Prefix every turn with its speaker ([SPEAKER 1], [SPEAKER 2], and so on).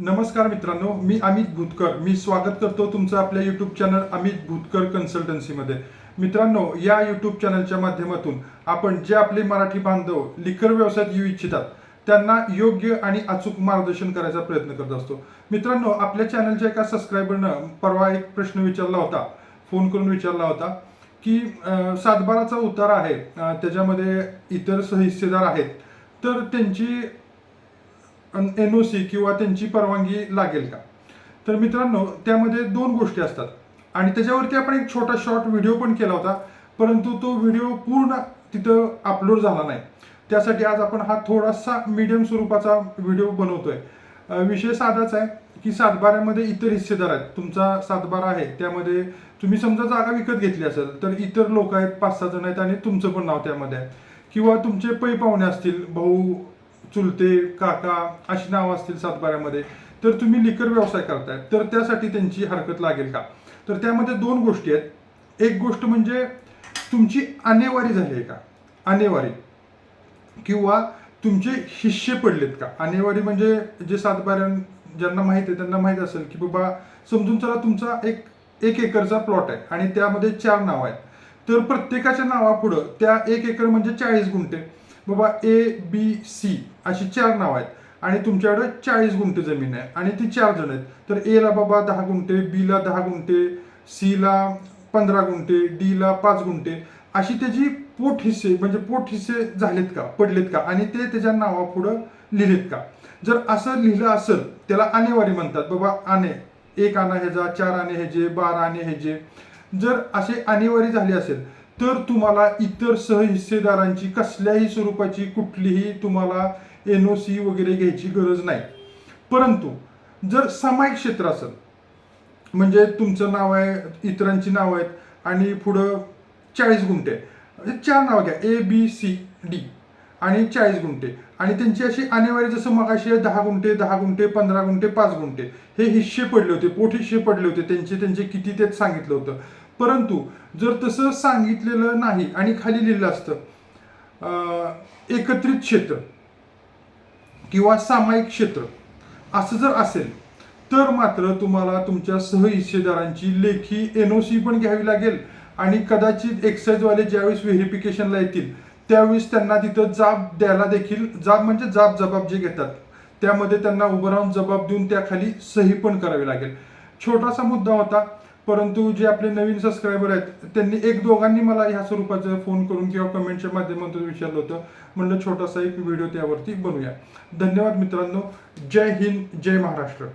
[SPEAKER 1] नमस्कार मित्रांनो मी अमित भूतकर. मी स्वागत करतो तुमचं आपल्या यूट्यूब चॅनल अमित भूतकर कन्सल्टन्सीमध्ये मित्रांनो या यूट्यूब चॅनलच्या माध्यमातून आपण जे आपले मराठी बांधव लिकर व्यवसायात येऊ इच्छितात त्यांना योग्य आणि अचूक मार्गदर्शन करायचा प्रयत्न करत असतो. मित्रांनो आपल्या चॅनलच्या एका सबस्क्रायबरनं परवा एक प्रश्न विचारला होता फोन करून विचारला होता की सातबाराचा उतार आहे त्याच्यामध्ये इतर सहिस्सेदार आहेत तर त्यांची एन ओ सी किंवा त्यांची परवानगी लागेल का? तर मित्रांनो त्यामध्ये दोन गोष्टी असतात. आणि त्याच्यावरती आपण एक छोटा शॉर्ट व्हिडिओ पण केला होता परंतु तो व्हिडिओ पूर्ण तिथं अपलोड झाला नाही. त्यासाठी आज आपण हा थोडासा मीडियम स्वरूपाचा व्हिडिओ बनवतोय. विषय साधाच आहे की सातबाऱ्यामध्ये इतर हिस्सेदार आहेत. तुमचा सातबारा आहे त्यामध्ये तुम्ही समजा जागा विकत घेतली असेल तर इतर लोक आहेत पाच सहा जण आहेत आणि तुमचं पण नाव त्यामध्ये आहे. किंवा तुमचे पै पाहुणे असतील भाऊ चुलते काका अशी नावं असतील सातबाऱ्यामध्ये तर तुम्ही लिकर व्यवसाय करताय. तर त्यासाठी त्यांची हरकत लागेल का? तर त्यामध्ये दोन गोष्टी आहेत. एक गोष्ट म्हणजे तुमची आणेवारी झाली आहे का? आणेवारी. किंवा तुमचे हिस्से पडलेत का? आणेवारी म्हणजे जे सातबाऱ्यां ज्यांना माहीत आहे त्यांना माहीत असेल की बाबा समजून चला तुमचा एक एक एकरचा प्लॉट आहे आणि त्यामध्ये चार नाव आहेत. तर प्रत्येकाच्या नावापुढं त्या एक एकर म्हणजे चाळीस गुंठे. बाबा ए बी सी अशी चार नाव आहेत. आणि तुमच्याकडे चाळीस गुंठे जमीन आहे. आणि ती चार जण आहेत. तर एला बाबा दहा गुंठे बीला दहा गुंठे सी ला पंधरा गुंठे डीला पाच गुंठे अशी त्याची पोट हिस्से म्हणजे पोट हिस्से झालेत का पडलेत का? आणि ते त्याच्या नावापुढं लिहिलेत का? जर असं लिहिलं असेल त्याला आणेवारी म्हणतात. बाबा आणे एक आणा ह्याचा चार आणे ह्याचे बारा आणे ह्याचे जर असे आणेवारी झाली असेल तर तुम्हाला इतर सहहिस्सेदारांची कसल्याही स्वरूपाची कुठलीही तुम्हाला एन ओ सी वगैरे घ्यायची गरज नाही. परंतु जर सामायिक क्षेत्र असेल म्हणजे तुमचं नाव आहे इतरांची नावं आहेत आणि पुढं चाळीस गुंठे म्हणजे चार नाव घ्या ए बी सी डी आणि चाळीस गुंठे. आणि त्यांची अशी अनिवार्य जसं मगाशी दहा गुंठे दहा गुंठे पंधरा गुंठे पाच गुंठे. हे हिस्से पडले होते पोट हिस्से पडले होते. त्यांचे त्यांचे किती तेच सांगितलं होतं. परंतु जर तसं सांगितलेलं नाही आणि खाली लिहिलं असतं एकत्रित क्षेत्र किंवा सामायिक क्षेत्र असं जर असेल तर मात्र तुम्हाला तुमच्या सहहिस्सेदारांची लेखी एन ओ सी पण घ्यावी लागेल आणि कदाचित एक्साईजवाले ज्यावेळेस व्हेरिफिकेशनला येतील त्यावेळेस त्यांना तिथं जाब द्यायला देखील जाब म्हणजे जाब जबाब जे घेतात त्यामध्ये त्यांना उभं राहून जबाब देऊन त्याखाली सही पण करावी लागेल. छोटासा मुद्दा होता परंतु जे आपले नवीन सबस्क्रायबर आहेत त्यांनी एक दोघांनी मला ह्या स्वरूपाचा फोन करून किंवा कमेंटच्या माध्यमातून विचारलं होतं. म्हणलं छोटासा एक व्हिडिओ त्यावरती बनवूया. धन्यवाद मित्रांनो. जय हिंद जय महाराष्ट्र.